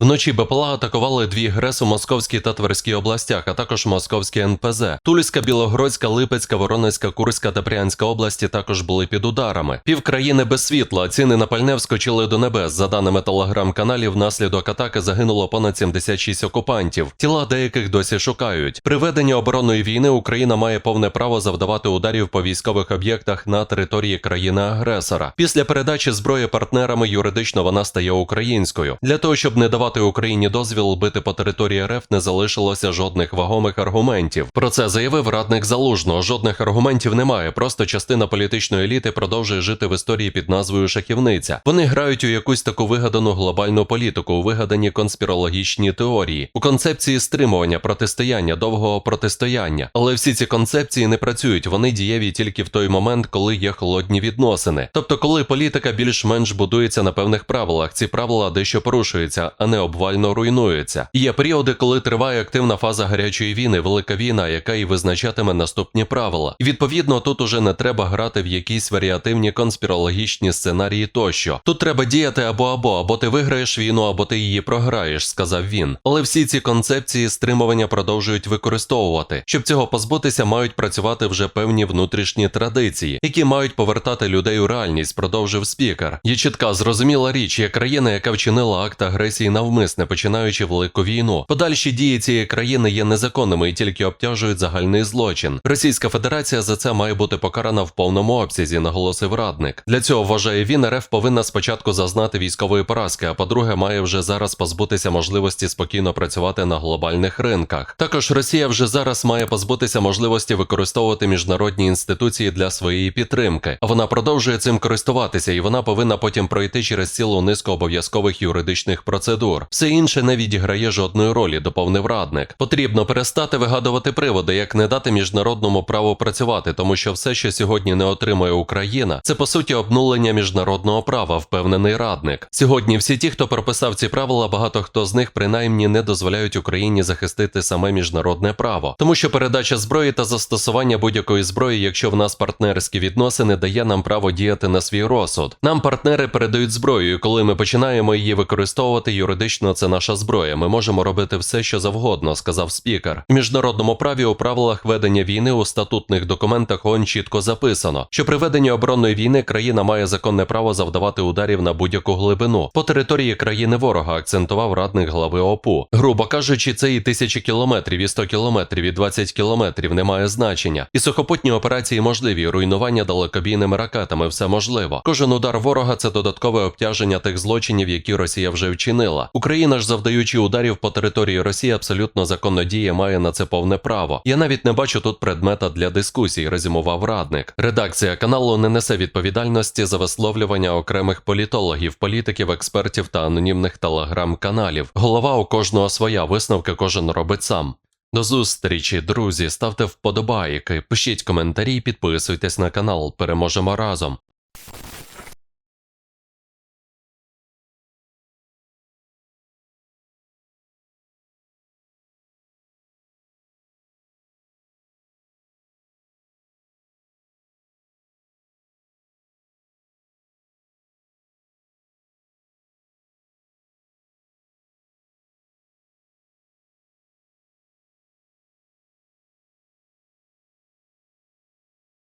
Вночі БПЛА атакували дві ГРЕС у Московській та Тверській областях, а також Московське НПЗ. Тульська, Білогородська, Липецька, Воронезька, Курська та Брянська області також були під ударами. Пів країни без світла. Ціни на пальне вскочили до небес. За даними телеграм-каналів, внаслідок атаки загинуло понад 76 окупантів. Тіла деяких досі шукають. При веденні оборонної війни Україна має повне право завдавати ударів по військових об'єктах на території країни-агресора. Після передачі зброї партнерами юридично вона стає українською. Для того щоб не давати Україні дозвіл бити по території РФ, не залишилося жодних вагомих аргументів. Про це заявив радник залужного. Жодних аргументів немає. Просто частина політичної еліти продовжує жити в історії під назвою шахівниця. Вони грають у якусь таку вигадану глобальну політику, у вигадані конспірологічні теорії, у концепції стримування, протистояння, довгого протистояння. Але всі ці концепції не працюють. Вони дієві тільки в той момент, коли є холодні відносини. Тобто, коли політика більш-менш будується на певних правилах, ці правила дещо порушуються, а не обвально руйнуються. Є періоди, коли триває активна фаза гарячої війни, велика війна, яка і визначатиме наступні правила. Відповідно тут уже не треба грати в якісь варіативні конспірологічні сценарії тощо. Тут треба діяти або або, або ти виграєш війну, або ти її програєш, сказав він. Але всі ці концепції стримування продовжують використовувати. Щоб цього позбутися, мають працювати вже певні внутрішні традиції, які мають повертати людей у реальність, продовжив спікер. Є чітка зрозуміла річ, є країна, яка вчинила акт агресії навмисне, починаючи велику війну. Подальші дії цієї країни є незаконними і тільки обтяжують загальний злочин. Російська Федерація за це має бути покарана в повному обсязі, наголосив радник. Для цього вважає він, РФ повинна спочатку зазнати військової поразки, а по-друге, має вже зараз позбутися можливості спокійно працювати на глобальних ринках. Також Росія вже зараз має позбутися можливості використовувати міжнародні інституції для своєї підтримки. А вона продовжує цим користуватися, і вона повинна потім пройти через цілу низку обов'язкових юридичних процедур. Все інше не відіграє жодної ролі, доповнив радник. Потрібно перестати вигадувати приводи, як не дати міжнародному праву працювати, тому що все, що сьогодні не отримує Україна, це по суті обнулення міжнародного права, впевнений радник. Сьогодні всі ті, хто прописав ці правила, багато хто з них принаймні не дозволяють Україні захистити саме міжнародне право, тому що передача зброї та застосування будь-якої зброї, якщо в нас партнерські відносини, дає нам право діяти на свій розсуд. Нам партнери передають зброю, і коли ми починаємо її використовувати юридично, це наша зброя. Ми можемо робити все, що завгодно, сказав спікер. В міжнародному праві у правилах ведення війни у статутних документах ООН чітко записано, що при веденні оборонної війни країна має законне право завдавати ударів на будь-яку глибину по території країни ворога, акцентував радник глави ОПУ. Грубо кажучи, це і тисячі кілометрів, і 100 кілометрів, і 20 кілометрів не має значення. І сухопутні операції можливі, руйнування далекобійними ракетами, все можливо. Кожен удар ворога це додаткове обтяження тих злочинів, які Росія вже вчинила. Україна ж, завдаючи ударів по території Росії, абсолютно законно діє, має на це повне право. Я навіть не бачу тут предмета для дискусій, резюмував радник. Редакція каналу не несе відповідальності за висловлювання окремих політологів, політиків, експертів та анонімних телеграм-каналів. Голова у кожного своя висновки кожен робить сам. До зустрічі, друзі. Ставте вподобайки, пишіть коментарі, підписуйтесь на канал. Переможемо разом.